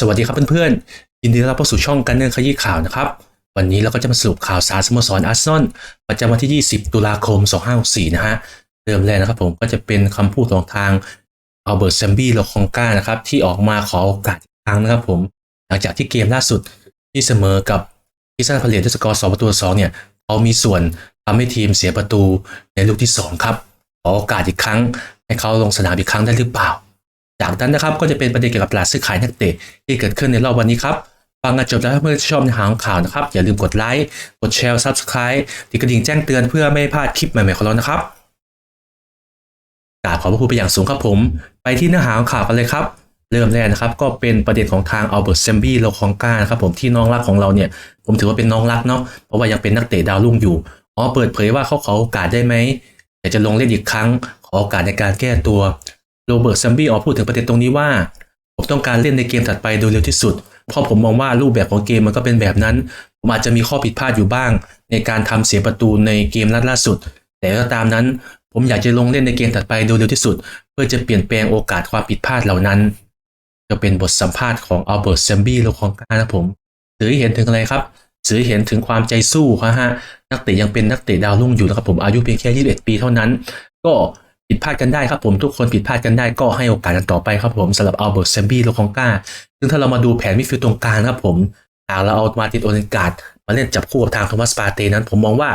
สวัสดีครับเพื่อนๆ ยินดีต้อนรับเข้าสู่ช่องกันเนินขยี้ข่าวนะครับ วันนี้เราก็จะมาสรุปข่าวสารสโมสรอาร์เซนอลประจำวันที่ 20 ตุลาคม 2564 นะฮะ เริ่มแรกนะครับผมก็จะเป็นคำพูดของทางอัลเบิร์ตแซมบี้โลคองก้านะครับ ที่ออกมาขอโอกาสอีกครั้งนะครับผม หลังจากที่เกมล่าสุดที่เสมอกับพิซซ่าพาเลตด้วยสกอร์ 2 ประตู2เนี่ยเขามีส่วนทำให้ทีมเสียประตูในลูกที่ 2 ครับ ขอโอกาสอีกครั้งให้เขาลงสนามอีกครั้งได้หรือเปล่า จากนั้นนะครับก็จะเป็นประเด็นเกี่ยวกับตลาดซื้อขายนักเตะที่เกิดขึ้นในรอบวันนี้ครับฟังกันจบแล้วถ้าเพื่อนๆชอบในหางข่าวนะครับ อย่าลืมกดไลค์กดแชร์ Subscribe ติดกระดิ่งแจ้งเตือนเพื่อไม่พลาดคลิปใหม่ๆของเรานะครับกราบขอบพระคุณไปอย่างสูงครับผม ไปที่เนื้อหาของข่าวกันเลยครับ เริ่มแรกนะครับ ก็เป็นประเด็นของทางอัลเบิร์ตเซมบี้โลคองกานครับผมที่น้องรักของเราเนี่ย ผมถือว่าเป็นน้องรักเนาะเพราะว่ายังเป็นนักเตะดาวรุ่งอยู่อ๋อเปิดเผยว่าเขาขอโอกาสได้ไหมอยากจะลงเล่นอีกครั้ง ขอโอกาสในการแก้ตัว โรเบิร์ตซัมบี้ออกพูดถึงประเด็นตรงนี้ว่า ผมต้องการเล่นในเกมถัดไปโดยเร็วที่สุด เพราะผมมองว่ารูปแบบของเกมมันก็เป็นแบบนั้น ผมอาจจะมีข้อผิดพลาดอยู่บ้าง ในการทำเสียประตูในเกมนัดล่าสุด แต่ก็ตามนั้น ผมอยากจะลงเล่นในเกมถัดไปโดยเร็วที่สุด เพื่อจะเปลี่ยนแปลงโอกาสความผิดพลาดเหล่านั้น จะเป็นบทสัมภาษณ์ของอัลเบิร์ตซัมบี้โลคองกานะผมสื่อเห็นถึงอะไรครับสื่อเห็นถึงความใจสู้ฮะนักเตะยังเป็นนักเตะดาวรุ่งอยู่นะครับผมอายุเพียงแค่ 21 ปีเท่านั้น ก็ ผิดพลาดกันได้ครับผมทุกคนผิดพลาดกันได้ก็ให้โอกาสกันต่อไปครับผมสำหรับอัลเบิร์ตเซมบี้โลคองกาซึ่งถ้าเรามาดูแผนมิดฟิลด์ตรงกลางครับผมหากเราเอามาตินโอเนการ์ดมาเล่นจับคู่กับทางโทมัสปาเต้นั้น ผมมองว่า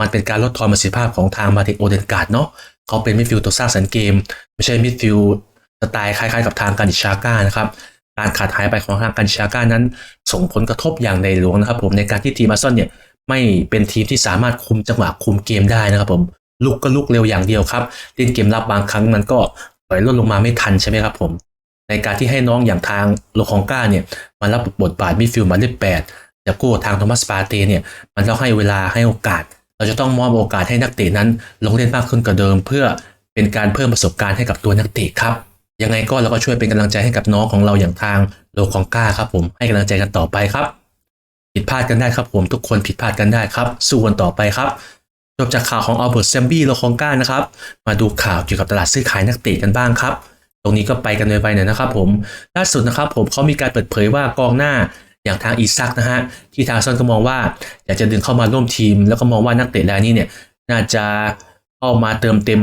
มันเป็นการลดทอนประสิทธิภาพของทางมาตินโอเดนการ์ดเนาะเขาเป็นมิดฟิลด์ตัวสร้างสรรค์เกม ไม่ใช่มิดฟิลด์สไตล์คล้ายๆกับทางการิชาก้านะครับการขาดหายไปของทางการิชาก้านั้น ส่งผลกระทบอย่างใดหลวงนะครับผมในการที่ทีมอาร์ซอลเนี่ยไม่เป็นทีมที่สามารถคุมจังหวะคุมเกมได้นะครับผม ลุกก็ลุกเร็วอย่างเดียวครับเล่นเกมรับบางครั้งมันก็ปล่อยลดลงมาไม่ทันใช่ไหมครับผม ในการที่ให้น้องอย่างทางโลคองก้าเนี่ยมารับบทบาทมิดฟิลด์มาเลขแปดจะกู้ทางโทมัสปาเตเนี่ยมันต้องให้เวลาให้โอกาส เราจะต้องมอบโอกาสให้นักเตะนั้น ลงเล่นมากขึ้นกว่าเดิม เพื่อเป็นการเพิ่มประสบการณ์ให้กับตัวนักเตะครับยังไงก็เราก็ช่วยเป็นกำลังใจให้กับน้องของเราอย่างทางโลคองก้าครับผมให้กำลังใจกันต่อไปครับ ผิดพลาดกันได้ครับผมทุกคนผิดพลาดกันได้ครับ สู้กันต่อไปครับ จบจากข่าวของอัลเบิร์ตแซมบี้โลคองกานะครับ มาดูข่าวเกี่ยวกับตลาดซื้อขายนักเตะกันบ้างครับ ตรงนี้ก็ไปกันเลยไปหน่อยนะครับผม ล่าสุดนะครับผมเขามีการเปิดเผยว่ากองหน้าอย่างทางอีซักนะฮะ ที่ทางซอนก็มองว่า อยากจะดึงเข้ามาร่วมทีม แล้วก็มองว่านักเตะรายนี้เนี่ย น่าจะเข้ามาเติมเต็ม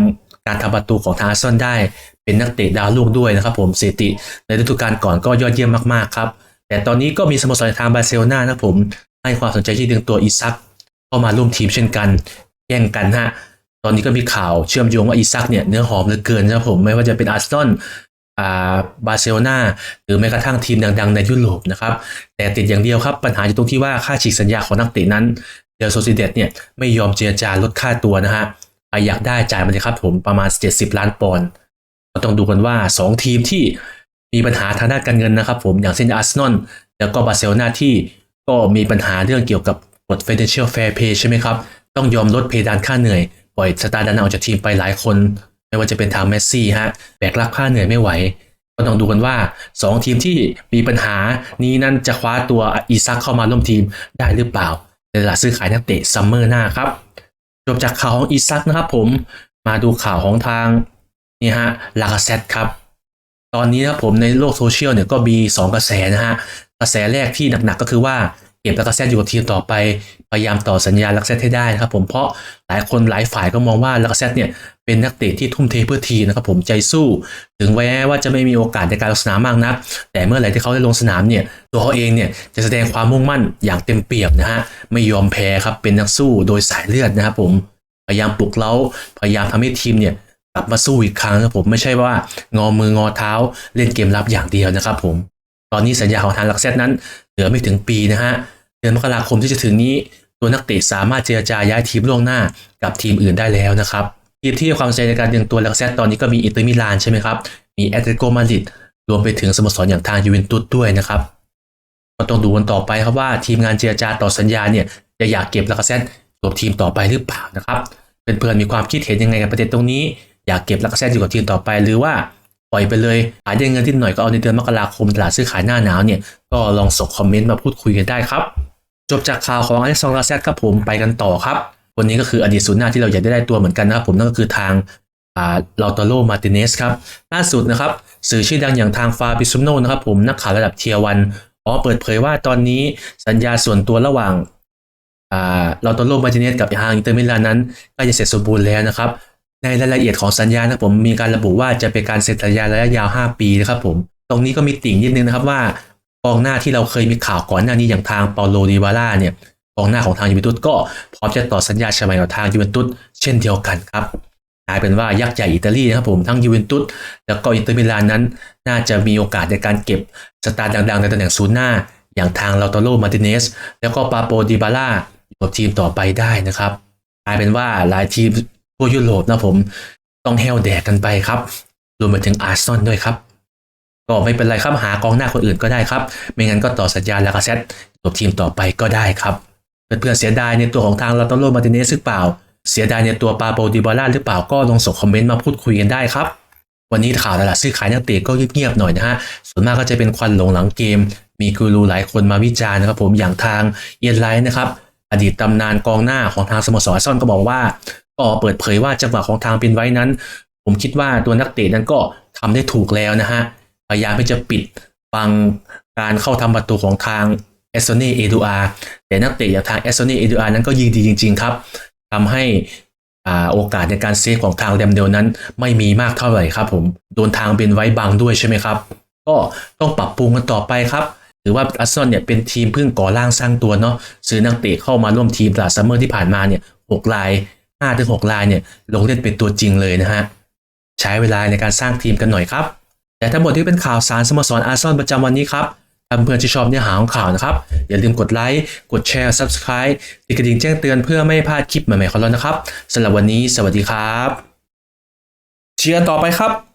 การทำประตูของทางอาร์ซอลได้ เป็นนักเตะดาวลูกด้วยนะครับผมสถิติ ในฤดูกาลก่อนก็ยอดเยี่ยมมากๆครับ แต่ตอนนี้ก็มีสโมสรทางบาร์เซโลนานะผมให้ความสนใจที่ดึงตัวอีซักเข้ามาร่วมทีมเช่นกัน แย่งกันฮะ ตอนนี้ก็มีข่าวเชื่อมโยงว่าอีซักเนี่ยเนื้อหอมเหลือเกินนะครับผมไม่ว่าจะเป็นอาร์เซนอลอ่าบาร์เซโลนาหรือแม้กระทั่งทีมดัง ๆ ในยุโรปนะครับแต่ติดอย่างเดียวครับ ปัญหาอยู่ตรงที่ว่าค่าฉีกสัญญาของนักเตะนั้นเดลโซซิเดตเนี่ยไม่ยอมเจรจาลดค่าตัวนะฮะใครอยากได้จ่ายมาเลยครับผมประมาณ 70 ล้านปอนด์ก็ต้องดูกันว่า 2 ทีมที่มีปัญหาทางด้านการเงินนะครับผมอย่างเช่นอาร์เซนอลแล้วก็บาร์เซโลนาที่ก็มีปัญหาเรื่องเกี่ยวกับกฎ financial fair play ใช่ไหมครับ ต้องยอมลดเพดานค่าเหนื่อย ปล่อยสตาร์ดันออกจากทีมไปหลายคน ไม่ว่าจะเป็นทางเมสซี่ฮะแบกรับค่าเหนื่อยไม่ไหว ก็ต้องดูกันว่า 2 ทีมที่มีปัญหานี้นั้นจะคว้าตัวอีซักเข้ามาร่วมทีมได้หรือเปล่า ในตลาดซื้อขายนักเตะซัมเมอร์หน้าครับจบจากข่าวของอีซักนะครับผมมาดูข่าวของทางนี่ฮะลากาเซตครับ ตอนนี้นะผมในโลกโซเชียลเนี่ยก็มี 2 กระแสนะฮะกระแสแรกที่หนักๆก็คือว่า เก็บลากาเซตอยู่กับทีมต่อไป พยายามต่อสัญญาลากเซตให้ได้นะครับผมเพราะหลายคนหลายฝ่ายก็มองว่าลากเซตเนี่ยเป็นนักเตะที่ทุ่มเทเพื่อทีมนะครับผมใจสู้ ถึงแม้ว่าจะไม่มีโอกาสในการลงสนามมากนัก แต่เมื่อไหร่ที่เขาได้ลงสนามเนี่ยตัวเขาเองเนี่ยจะแสดงความมุ่งมั่นอย่างเต็มเปี่ยมนะฮะไม่ยอมแพ้ครับเป็นนักสู้โดยสายเลือดนะครับผมพยายามปลุกเร้าพยายามทำให้ทีมเนี่ยกลับมาสู้อีกครั้งนะครับผมไม่ใช่ว่างอมืองอเท้าเล่นเกมรับอย่างเดียวนะครับผม ตอนนี้สัญญาของทางลักเซตนั้น เหลือไม่ถึงปีนะฮะเดือนมกราคมที่จะถึงนี้ ตัวนักเตะสามารถเจรจาย้ายทีมล่วงหน้ากับทีมอื่นได้แล้วนะครับทีมที่ให้ความสนใจในการดึงตัวลักเซตตอนนี้ก็มีอินเตอร์มิลานใช่ไหมครับมีแอตเลติโกมาดริดรวมไปถึงสโมสรอย่างทางยูเวนตุสด้วยนะครับก็ต้องดูกันต่อไปครับว่าทีมงานเจรจาต่อสัญญาเนี่ยจะอยากเก็บลักเซตกับทีมต่อไปหรือเปล่านะครับเป็นเพื่อนๆมีความคิดเห็นยังไงกับประเด็นตรงนี้ อยากเก็บลักเซตอยู่กับทีมต่อไปหรือว่า ปล่อยไปเลยหาได้เงินที่หน่อยก็เอาในเดือนมกราคมตลาดซื้อขายหน้าหนาวเนี่ยก็ลองส่งคอมเมนต์มาพูดคุยกันได้ครับจบจากข่าวของอเล็กซานดราแซดครับผมไปกันต่อครับ วันนี้ก็คืออดีตศูนย์หน้าที่เราอยากได้ได้ตัวเหมือนกันนะครับผมนั่นก็คือทางอ่าลาตาโลมาติเนสครับล่าสุดนะครับสื่อชื่อดังอย่างทางฟาบิซุโนนะครับผมนักข่าวระดับเทียวันอ๋อเปิดเผยว่าตอนนี้สัญญาส่วนตัวระหว่างอ่าลาตาโลมาติเนสกับทางอินเตอร์มิลานนั้นใกล้จะเสร็จสมบูรณ์แล้วนะครับ ในรายละเอียดของสัญญานะครับผมมีการระบุว่าจะเป็นการเซ็นสัญญาระยะยาว 5 ปีนะครับผมตรงนี้ก็มีติ่งนิดนึงนะครับว่ากองหน้าที่เราเคยมีข่าวก่อนหน้านี้อย่างทางเปาโลดิบาร่าเนี่ยกองหน้าของทางยูเวนตุสก็พร้อมจะต่อสัญญาฉบับกับทางยูเวนตุสเช่นเดียวกันครับกลายเป็นว่ายักษ์ใหญ่อิตาลีนะครับผมทั้งยูเวนตุสแล้วก็อินเตอร์มิลานนั้น น่าจะมีโอกาสในการเก็บสตาร์ดังๆในตำแหน่งศูนย์หน้า อย่างทางลาโตโรมาติเนสแล้วก็ปาโปดิบาร่าอยู่กับทีมต่อไปได้นะครับกลายเป็นว่าหลายทีม ทั่วยุโรปนะผมต้องแฮวแดกกันไปครับ รวมไปถึงอาร์ซอลด้วยครับ ก็ไม่เป็นไรครับหากองหน้าคนอื่นก็ได้ครับ ไม่งั้นก็ต่อสัญญาลากาเซตกับทีมต่อไปก็ได้ครับ เพื่อนๆเสียดายในตัวของทางลาตโรมาติเนสหรือเปล่า เสียดายในตัวปาโปดิบาร่าหรือเปล่าก็ลองส่งคอมเมนต์มาพูดคุยกันได้ครับ วันนี้ข่าวตลาดซื้อขายนักเตะก็เงียบๆหน่อยนะฮะส่วนมากก็จะเป็นควันหลงหลังเกม มีกูรูหลายคนมาวิจารณ์นะครับผมอย่างทางเอียนไลท์นะครับอดีตตำนานกองหน้าของทางสโมสรอาร์ซนอลก็บอกว่า ก็เปิดเผยว่าจังหวะของทางเป็นไว้นั้น ผมคิดว่าตัวนักเตะนั้นก็ทำได้ถูกแล้วนะฮะพยายามที่จะปิดบังการเข้าทำประตูของทางเอสโซเน่เอดูอาแต่นักเตะอย่างทางเอสโซเน่เอดูอานั้นก็ยิงดีจริง ๆ ครับทำให้อ่าโอกาสในการเซฟของทางแรมเดลนั้น ไม่มีมากเท่าไหร่ครับผมโดนทางเป็นไว้บังด้วยใช่ไหมครับ ก็ต้องปรับปรุงกันต่อไปครับถือว่าอาร์เซนอลเนี่ยเป็นทีมเพิ่งก่อร่างสร้างตัวเนาะซื้อนักเตะเข้ามาร่วมทีมตลาดซัมเมอร์ที่ผ่านมาเนี่ยหกราย 5-6ถึงรายเนี่ยลงเล่นเป็นตัวจริงเลยนะฮะใช้เวลาในการสร้างทีมกันหน่อยครับ แต่ทั้งหมดที่เป็นข่าวสารสโมสรอาร์ซอนประจำวันนี้ครับถ้าเพื่อนที่ชอบเนื้อหาของข่าวนะครับ อย่าลืมกดไลค์กดแชร์ Subscribe ติดกระดิ่งแจ้งเตือนเพื่อไม่พลาดคลิปใหม่ๆของเรานะครับสำหรับวันนี้ สวัสดีครับ เชียร์ต่อไปครับ